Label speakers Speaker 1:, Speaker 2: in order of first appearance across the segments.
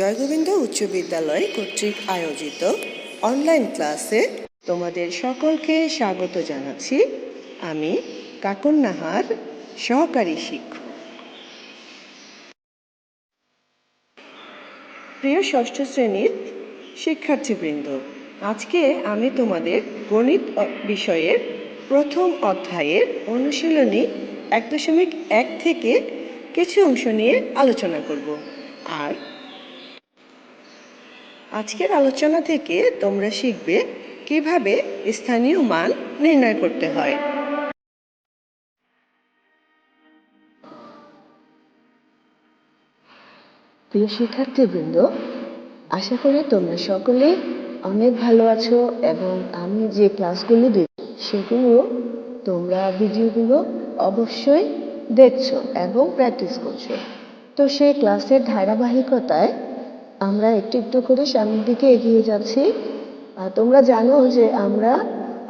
Speaker 1: জয়গোবিন্দ উচ্চ বিদ্যালয় কর্তৃক আয়োজিত অনলাইন ক্লাসে তোমাদের সকলকে স্বাগত জানাচ্ছি আমি কাকন নাহার সহকারী শিক্ষক প্রিয় ষষ্ঠ শ্রেণীর শিক্ষার্থীবৃন্দ আজকে আমি তোমাদের গণিত বিষয়ের প্রথম অধ্যায়ের অনুশীলনী এক দশমিক এক থেকে কিছু অংশ নিয়ে আলোচনা করব আর আজকের আলোচনা থেকে তোমরা শিখবে কিভাবে স্থানীয় মান নির্ণয় করতে হয়
Speaker 2: প্রিয় শিক্ষার্থীবৃন্দ আশা করি তোমরা সকলে অনেক ভালো আছো এবং আমি যে ক্লাসগুলো দিই সেগুলো তোমরা ভিডিওগুলো অবশ্যই দেখছো এবং প্র্যাকটিস করছো তো সেই ক্লাসের ধারাবাহিকতায় আমরা একটু একটু করে সামনের দিকে এগিয়ে যাচ্ছি তোমরা জানো যে আমরা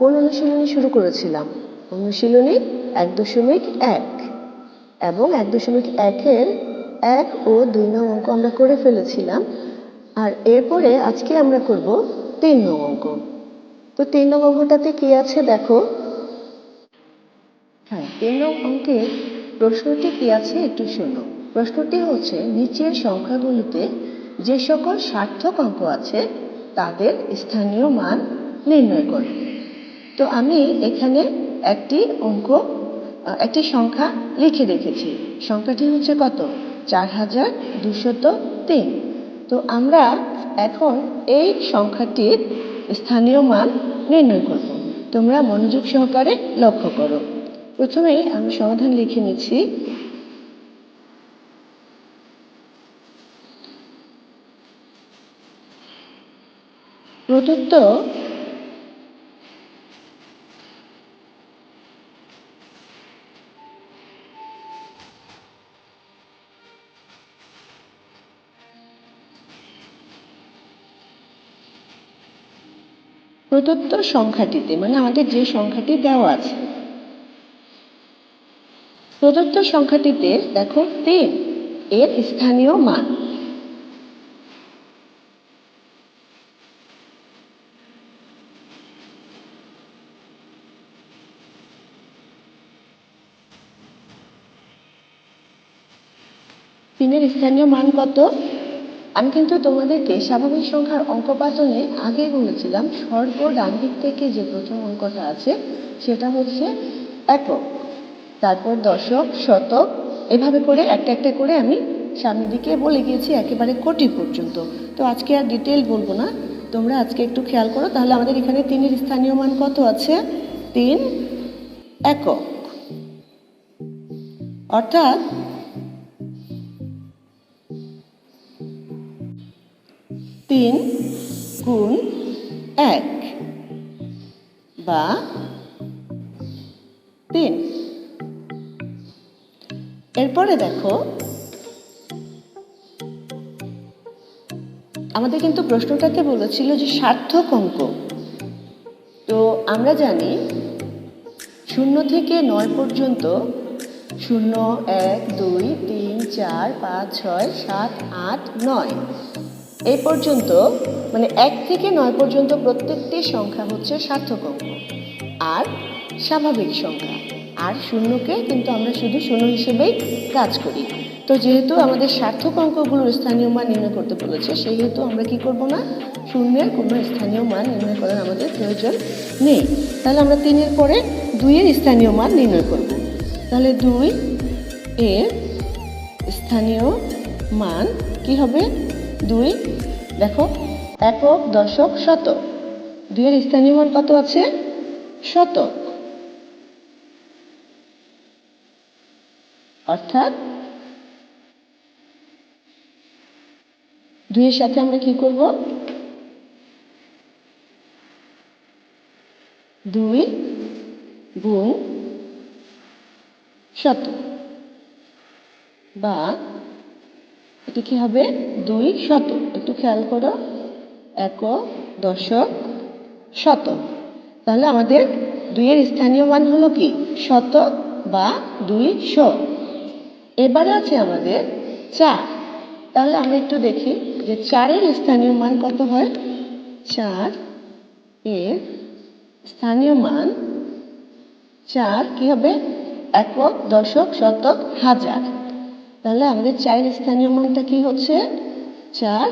Speaker 2: কোন অনুশীলনী শুরু করেছিলাম অনুশীলনী এক দশমিক এক এবং এক দশমিক একের এক ও দুই নং অঙ্ক আমরা করে ফেলেছিলাম আর এরপরে আজকে আমরা করব তিন নং অঙ্ক তো তিন নং অঙ্কটাতে কি আছে দেখো হ্যাঁ তিন নং অঙ্কে প্রশ্নটি কি আছে একটু শোনো প্রশ্নটি হচ্ছে নিচের সংখ্যাগুলোতে যে সকল সার্থক অঙ্ক আছে তাদের স্থানীয় মান নির্ণয় করবে তো আমি এখানে একটি অঙ্ক একটি সংখ্যা লিখে রেখেছি সংখ্যাটি হচ্ছে কত চার হাজার দুশত তিন তো আমরা এখন এই সংখ্যাটির স্থানীয় মান নির্ণয় করব তোমরা মনোযোগ সহকারে লক্ষ্য করো প্রথমে আমি সমাধান লিখে নিচ্ছি প্রদত্ত প্রদত্ত সংখ্যাটিতে মানে আমাদের যে সংখ্যাটি দেওয়া আছে প্রদত্ত সংখ্যাটিতে দেখো তিন এর স্থানীয় মান স্থানের স্থানীয় মান কত আমি কিন্তু তোমাদেরকে স্বাভাবিক সংখ্যার অঙ্ক পাতনে আগে বলেছিলাম সর্ব ডান দিক থেকে যে প্রথম অঙ্কটা আছে সেটা হচ্ছে একক তারপর দশক শতক এভাবে করে একটা একটা করে আমি সামনের দিকে বলে গিয়েছি একেবারে কোটি পর্যন্ত তো আজকে আর ডিটেল বলবো না তোমরা আজকে একটু খেয়াল করো তাহলে আমাদের এখানে তিনের স্থানীয় মান কত আছে তিন একক অর্থাৎ তিন গুণ এক বা তিন এরপরে দেখো আমাদের কিন্তু প্রশ্নটাতে বলেছিল যে সার্থক অঙ্ক তো আমরা জানি শূন্য থেকে নয় পর্যন্ত শূন্য এক দুই তিন চার পাঁচ ছয় সাত আট নয় এই পর্যন্ত মানে এক থেকে নয় পর্যন্ত প্রত্যেকটি সংখ্যা হচ্ছে সার্থক অঙ্ক আর স্বাভাবিক সংখ্যা আর শূন্যকে কিন্তু আমরা শুধু শূন্য হিসেবেই কাজ করি তো যেহেতু আমাদের সার্থক অঙ্কগুলোর স্থানীয় মান নির্ণয় করতে বলেছে সেহেতু আমরা কি করব না শূন্যের কোনো স্থানীয় মান নির্ণয় করার আমাদের প্রয়োজন নেই তাহলে আমরা তিনের পরে দুইয়ের স্থানীয় মান নির্ণয় করব তাহলে দুই এর স্থানীয় মান কি হবে দুই দেখো একক দশক শতক দুইয়ের স্থানীয় মান কত আছে শত অর্থাৎ দুইয়ের সাথে আমরা কি করব দুই গুণ শত বা এটা কি হবে দুই শত একটু খেয়াল করো এক দশক শত তাহলে আমাদের দুইয়ের স্থানীয় মান হলো কি শতক বা দুই শ এবারে আছে আমাদের চার তাহলে আমরা একটু দেখি যে চারের স্থানীয় মান কত হয় চার এর স্থানীয় মান চার কি হবে একক দশক শতক হাজার তাহলে আমাদের চায়ের স্থানীয় মানটা কি হচ্ছে চার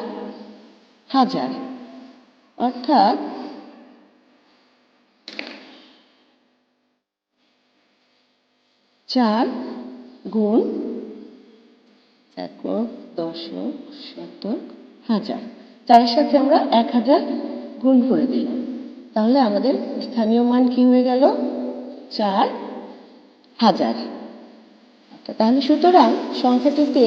Speaker 2: হাজার অর্থাৎ চার গুণ একক দশক শতক হাজার চারের সাথে আমরা এক হাজার গুণ করে দিই তাহলে আমাদের স্থানীয় মান কি হয়ে গেল চার হাজার তাহলে সুতরাং সংখ্যাটিতে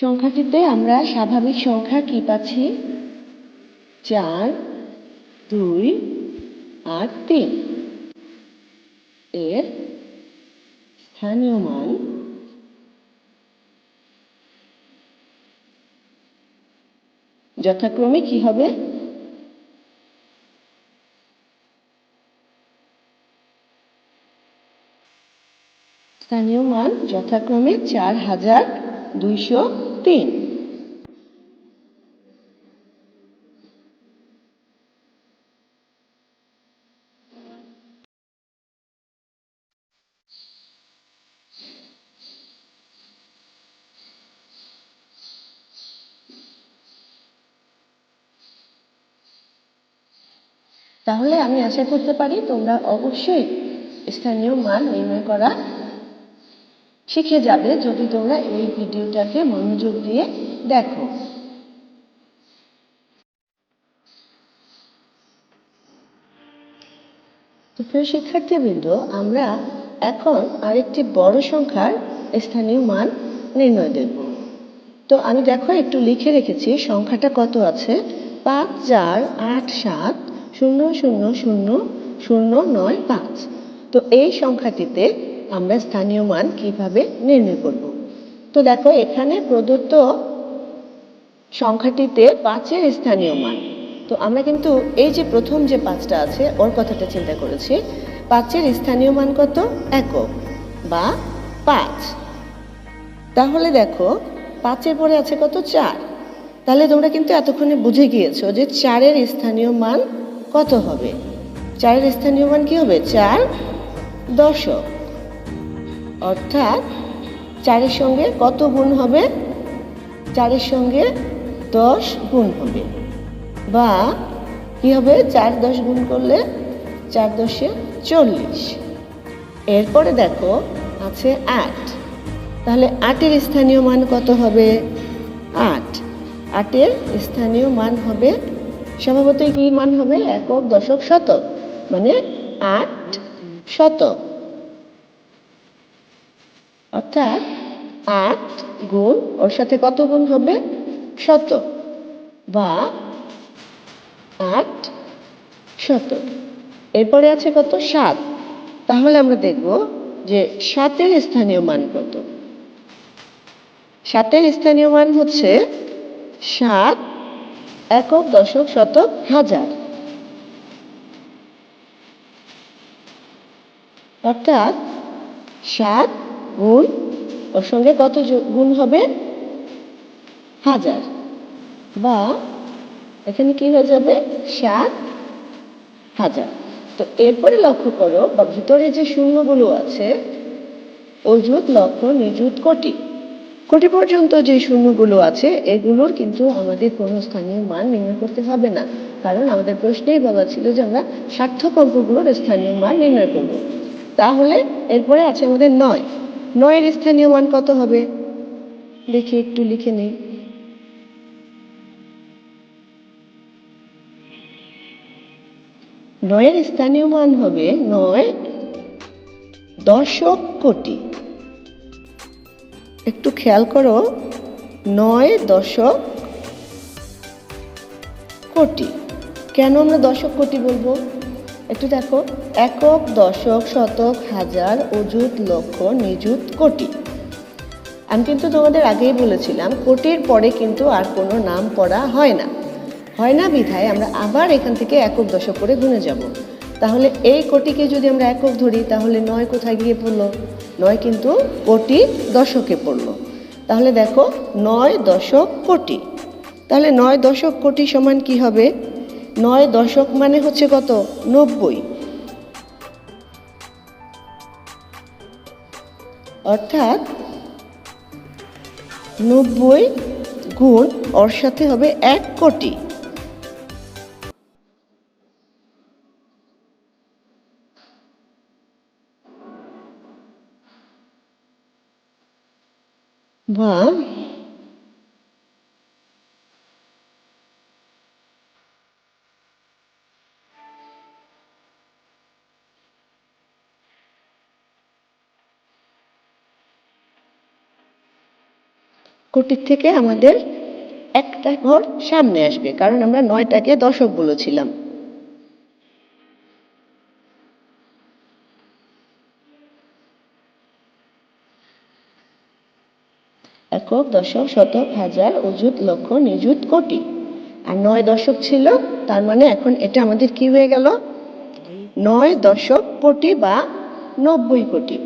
Speaker 2: সংখ্যাটিতে আমরা স্বাভাবিক সংখ্যা কি পাচ্ছি চার দুই আর তিন এর স্থানীয় মান যথাক্রমে কি হবে স্থানীয় মান যথাক্রমে চার হাজার দুইশো 14. তাহলে আমি আশা করতে পারি তোমরা অবশ্যই স্থানীয় মান নির্ণয় করা শিখে যাবে যদি তোমরা এই ভিডিওটাকে মনোযোগ দিয়ে দেখো তো প্রিয় শিক্ষার্থীবৃন্দ আমরা এখন আরেকটি বড় সংখ্যার স্থানীয় মান নির্ণয় দেব তো আমি দেখো একটু লিখে রেখেছি সংখ্যাটা কত আছে পাঁচ চার আট সাত শূন্য শূন্য শূন্য শূন্য নয় পাঁচ তো এই সংখ্যাটিতে আমরা স্থানীয় মান কিভাবে নির্ণয় করব তো দেখো এখানে প্রদত্ত সংখ্যাটিতে পাঁচের স্থানীয় মান তো আমরা কিন্তু এই যে প্রথম যে পাঁচটা আছে ওর কথাটা চিন্তা করেছি পাঁচের স্থানীয় মান কত একক বা পাঁচ তাহলে দেখো পাঁচের পরে আছে কত চার তাহলে তোমরা কিন্তু এতক্ষণে বুঝে গিয়েছো যে চারের স্থানীয় মান কত হবে চারের স্থানীয় মান কী হবে চার দশক অর্থাৎ চারের সঙ্গে কত গুণ হবে চারের সঙ্গে দশ গুণ হবে বা কী হবে চার দশ গুণ করলে চার দশে চল্লিশ এরপরে দেখো আছে আট তাহলে আটের স্থানীয় মান কত হবে আট আটের স্থানীয় মান হবে স্বভাবতই কী মান হবে একক দশক শতক মানে আট শতক অর্থাৎ আট গুণ ওর সাথে কত গুণ হবে শত বা আট শত এরপরে আছে কত সাত তাহলে আমরা দেখব যে সাতের স্থানীয় মান কত সাতের স্থানীয় মান হচ্ছে সাত একক দশক শতক হাজার অর্থাৎ সাত গুণ ওর সঙ্গে কত গুণ হবে হাজার বা এখানে কি হয়ে যাবে সাত হাজার তো এরপরে লক্ষ্য করো বা ভিতরে যে শূন্যগুলো আছে অযুত লক্ষ নিযুত কোটি কোটি পর্যন্ত যে শূন্যগুলো আছে এগুলোর কিন্তু আমাদের কোনো স্থানীয় মান নির্ণয় করতে হবে না কারণ আমাদের প্রশ্নেই বলা ছিল যে আমরা সার্থক অঙ্কগুলোর স্থানীয় মান নির্ণয় করব তাহলে এরপরে আছে আমাদের নয় নয়ের স্থানীয় মান কত হবে দেখি একটু লিখে নেই নয়ের স্থানীয় মান হবে নয় দশক কোটি একটু খেয়াল করো নয় দশক কোটি কেন আমরা দশক কোটি বলবো একটু দেখো একক দশক শতক হাজার অযুত লক্ষ নিযুত কোটি আমি কিন্তু তোমাদের আগেই বলেছিলাম কোটির পরে কিন্তু আর কোনো নাম পড়া হয় না হয় না বিধায় আমরা আবার এখান থেকে একক দশক করে ঘুরে যাব তাহলে এই কোটিকে যদি আমরা একক ধরি তাহলে নয় কোথায় গিয়ে পড়লো নয় কিন্তু কোটি দশকে পড়লো তাহলে দেখো নয় দশক কোটি তাহলে নয় দশক কোটি সমান কি হবে নয় দশক মানে হচ্ছে কত নব্বই অর্থাৎ নব্বই গুণ ওর সাথে হবে এক কোটি বা কোটির থেকে আমাদের একটা ঘর সামনে আসবে কারণ আমরা নয়টাকে দশক বলেছিলাম একক দশক শতক হাজার অযুত লক্ষ নিযুত কোটি আর নয় দশক ছিল তার মানে এখন এটা আমাদের কি হয়ে গেল নয় দশক কোটি বা নব্বই কোটি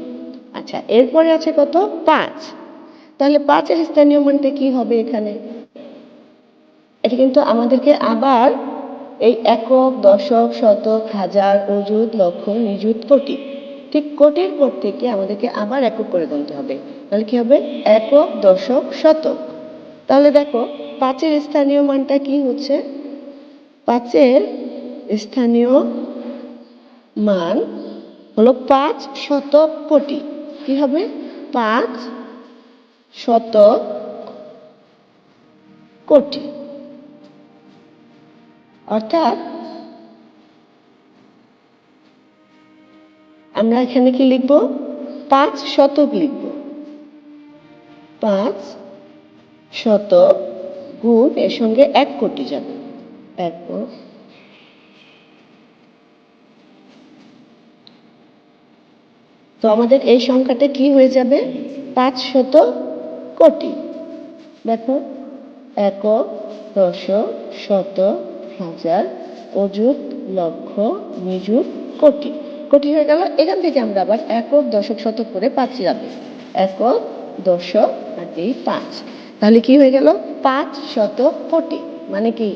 Speaker 2: আচ্ছা এরপরে আছে কত পাঁচ তাহলে পাঁচ স্থানীয় মানটা কি হবে এখানে এটা কিন্তু আমাদেরকে আবার এই একক দশক শতক হাজার অজুত লক্ষ নিযুত কোটি ঠিক কোটির পর থেকে আমাদেরকে আবার একক করে গুনতে হবে তাহলে কি হবে একক দশক শতক তাহলে দেখো পাঁচের স্থানীয় মানটা কি হচ্ছে পাঁচের স্থানীয় মান হলো পাঁচ শতক কোটি কি হবে পাঁচ শত কোটি অর্থাৎ আমরা এখানে কি লিখব পাঁচ শতক লিখব পাঁচ শতক গুণ এর সঙ্গে এক কোটি যাবে এক তো আমাদের এই সংখ্যাটা কি হয়ে যাবে পাঁচ শত কোটি দেখো একক দশক শত হাজার অযুত লক্ষ নিযুত কোটি কোটি হয়ে গেল এখান থেকে আমরা আবার একক দশক শতক করে পাঁচ যাবে একক দশক আর এই পাঁচ তাহলে কি হয়ে গেল পাঁচ শত কোটি মানে কি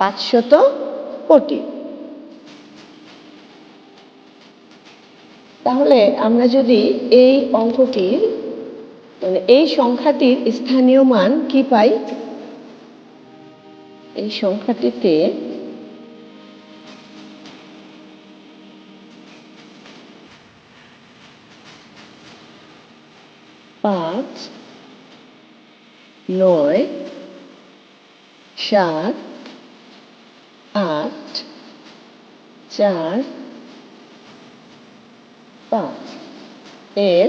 Speaker 2: পাঁচ শত কোটি তাহলে আমরা যদি এই অঙ্কটির মানে এই সংখ্যাটির স্থানীয় মান কি পাই এই সংখ্যাটিতে পাঁচ নয় সাত আট চার পাঁচ এর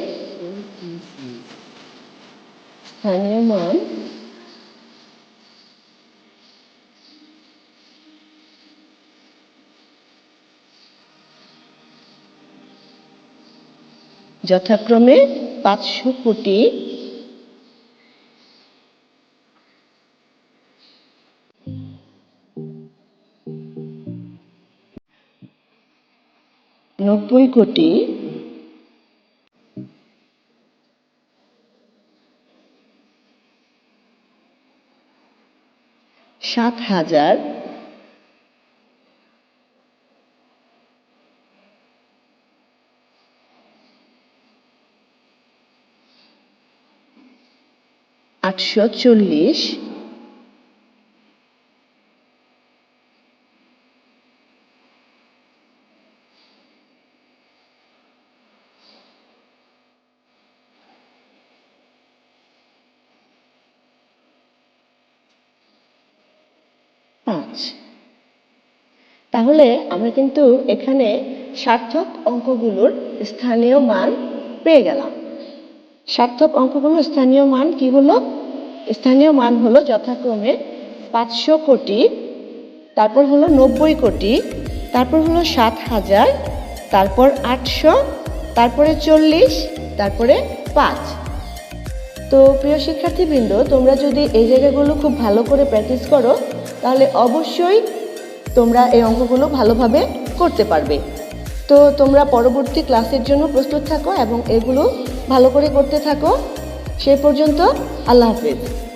Speaker 2: স্থানীয় মান যথাক্রমে পাঁচশো কোটি নব্বই কোটি সাত হাজার আটশো চল্লিশ পাঁচ তাহলে আমরা কিন্তু এখানে সার্থক অঙ্কগুলোর স্থানীয় মান পেয়ে গেলাম সার্থক অঙ্কগুলোর স্থানীয় মান কি হলো স্থানীয় মান হলো যথাক্রমে পাঁচশো কোটি তারপর হলো নব্বই কোটি তারপর হলো সাত হাজার তারপর আটশো তারপরে চল্লিশ তারপরে পাঁচ তো প্রিয় শিক্ষার্থীবৃন্দ তোমরা যদি এই জায়গাগুলো খুব ভালো করে প্র্যাকটিস করো তাহলে অবশ্যই তোমরা এই অঙ্কগুলো ভালোভাবে করতে পারবে তো তোমরা পরবর্তী ক্লাসের জন্য প্রস্তুত থাকো এবং এগুলো ভালো করে করতে থাকো সে পর্যন্ত আল্লাহ হাফেজ